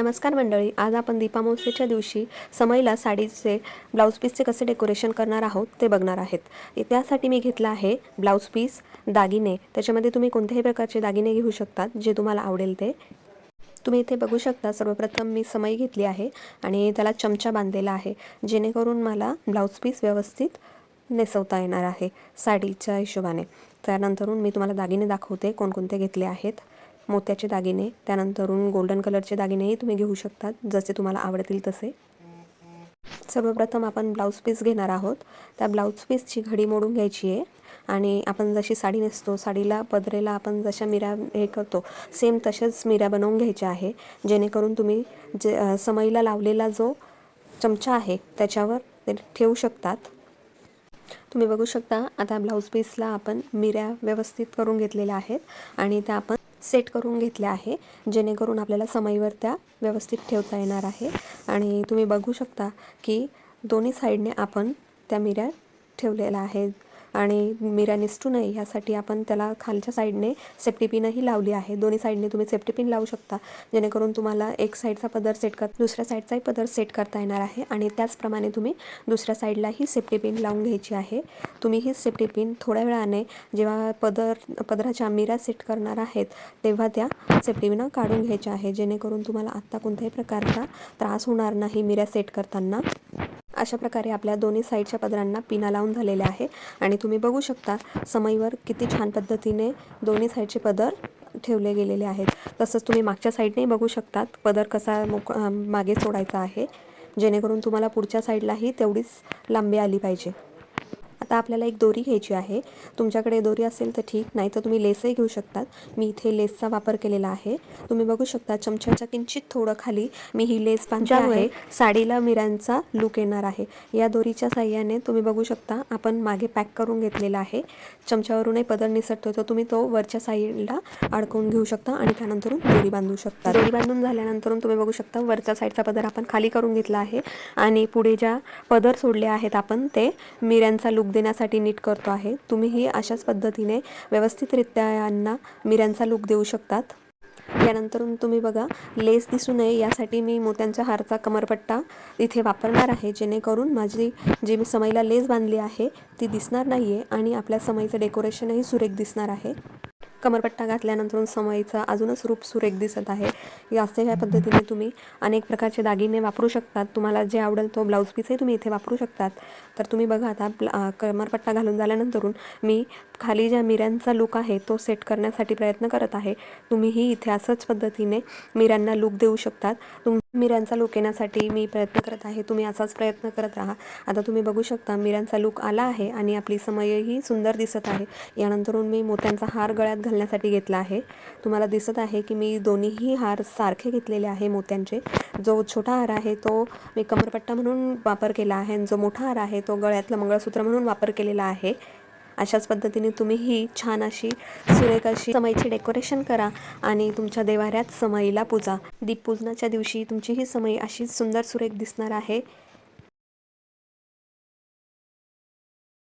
नमस्कार मंडळी आज आपण दीपामावसेच्या दिवशी समईला साडीचे ब्लाऊज पीसचे कसे डेकोरेशन करणार आहोत ते बघणार आहेत. त्यासाठी मी घेतला आहे ब्लाऊज पीस दागिने. त्याच्यामध्ये तुम्ही कोणत्याही प्रकारचे दागिने घेऊ शकतात जे तुम्हाला आवडेल ते. तुम्ही इथे बघू शकता सर्वप्रथम मी समई घेतली आहे आणि त्याला चमचा बांधलेला आहे. जेणेकरून मला ब्लाऊज पीस व्यवस्थित नेसवता येणार आहे साडीच्या हिशोबाने. त्यानंतरून मी तुम्हाला दागिने दाखवते कोणकोणते घेतले आहेत. मोत्याचे दागिने त्यानंतरून गोल्डन कलरचे दागिनेही तुम्ही घेऊ शकतात जसे तुम्हाला आवडतील तसे. सर्वप्रथम आपण ब्लाऊज पीस घेणार आहोत. त्या ब्लाऊज पीसची घडी मोडून घ्यायची आहे. आणि आपण जशी साडी नेसतो साडीला पदरेला आपण जशा मिऱ्या हे करतो सेम तशाच मिऱ्या बनवून घ्यायच्या आहे. जेणेकरून तुम्ही जे समईला लावलेला जो चमचा आहे त्याच्यावर ते ठेवू शकतात. तुम्ही बघू शकता आता ब्लाऊज पीसला आपण मिऱ्या व्यवस्थित करून घेतलेल्या आहेत. आणि त्या आपण सेट करून घेतल्या आहे जेणेकरून आपल्याला समईवर त्या व्यवस्थित ठेवता येणार आहे. आणि तुम्ही बघू शकता की दोन्ही साईडने आपण त्या मिऱ्या ठेवलेल्या आहेत. आणि मिरा निसटू नये ह्यासाठी आपण त्याला खालच्या साईडने सेफ्टी पिनही लावली आहे. दोन्ही साईडने तुम्ही सेफ्टी पिन लावू शकता. जेणेकरून तुम्हाला एक साईडचा पदर सेट कर दुसऱ्या साईडचाही पदर सेट करता येणार आहे आणि त्याचप्रमाणे तुम्ही दुसऱ्या साईडलाही सेफ्टी पिन लावून घ्यायची आहे. तुम्ही ही सेफ्टी पिन थोड्या वेळाने जेव्हा पदर पदराच्या मिरा सेट करणार आहेत तेव्हा त्या सेफ्टीपिनं काढून घ्यायच्या आहे. जेणेकरून तुम्हाला आत्ता कोणत्याही प्रकारचा त्रास होणार नाही मिऱ्या सेट करताना. अशा प्रकारे आपल्या दोन्ही साईडच्या पदरांना पिना लावून झालेल्या आहे. आणि तुम्ही बघू शकता समईवर किती छान पद्धतीने दोन्ही साईडचे पदर ठेवले गेलेले आहेत. तसंच तुम्ही मागच्या साईडनेही बघू शकतात पदर कसा मोक मागे सोडायचा आहे. जेणेकरून तुम्हाला पुढच्या साईडलाही तेवढीच लांबी आली पाहिजे. आता आपल्याला एक दोरी घ्यायची आहे. तुमच्याकडे दोरी असेल तर ठीक नाही तर तुम्ही लेसही घेऊ शकतात. मी इथे लेसचा वापर केलेला आहे. तुम्ही बघू शकता चमच्याच्या किंचित थोडं खाली मी ही लेस बांधली आहे. साडीला मिऱ्यांचा लुक येणार आहे. या दोरीच्या साह्याने तुम्ही बघू शकता आपण मागे पॅक करून घेतलेला आहे. चमच्यावरूनही पदर निसटतो तर तुम्ही तो वरच्या साईडला अडकवून घेऊ शकता आणि त्यानंतरून दोरी बांधू शकता. दोरी बांधून झाल्यानंतर तुम्ही बघू शकता वरच्या साईडचा पदर आपण खाली करून घेतला आहे आणि पुढे ज्या पदर सोडले आहेत आपण ते मिऱ्यांचा लुक देण्यासाठी नीट करतो आहे. तुम्हीही अशाच पद्धतीने व्यवस्थितरित्या यांना मिऱ्यांचा लुक देऊ शकतात. यानंतरून तुम्ही बघा लेस दिसू नये यासाठी मी मोत्यांच्या हारचा कमरपट्टा इथे वापरणार आहे. जेणेकरून माझी जी मी समईला लेस बांधली आहे ती दिसणार नाही आहे आणि आपल्या समईचं डेकोरेशनही सुरेख दिसणार आहे. कमरपट्टा घातल्यानंतर समईचं अजूनच रूप सुरेख दिसत आहे. या असे ह्या पद्धतीने तुम्ही अनेक प्रकारचे दागिने वापरू शकतात. तुम्हाला जे आवडेल तो ब्लाऊज पीसही तुम्ही इथे वापरू शकतात. तर तुम्ही बघा आता कमरपट्टा घालून झाल्यानंतरून मी खाली ज्या मिऱ्यांचा लुक आहे तो सेट करण्यासाठी प्रयत्न करत आहे. तुम्हीही इथे असंच पद्धतीने मिऱ्यांना लुक देऊ शकतात. तुम मिरांचा लुक येण्यासाठी मी प्रयत्न करत आहे. तुम्ही असाच प्रयत्न करत राहा. आता तुम्ही बघू शकता मिरांचा लुक आला आहे आणि आपली समयही सुंदर दिसत आहे. यानंतरून मी मोत्यांचा हार गळ्यात घालण्यासाठी घेतला आहे. तुम्हाला दिसत आहे की मी दोन्हीही हार सारखे घेतलेले आहे मोत्यांचे. जो छोटा हार आहे तो मी कमरपट्टा म्हणून वापर केला आहे आणि जो मोठा हार आहे तो गळ्यातलं मंगळसूत्र म्हणून वापर केलेला आहे. अशाच पद्धतीने तुम्हीही छान अशी सुरेख अशी डेकोरेशन करा आणि तुमच्या देवाऱ्यात समईला पूजा. दीपपूजनाच्या दिवशी तुमची ही समई अशी सुंदर सुरेख दिसणार आहे.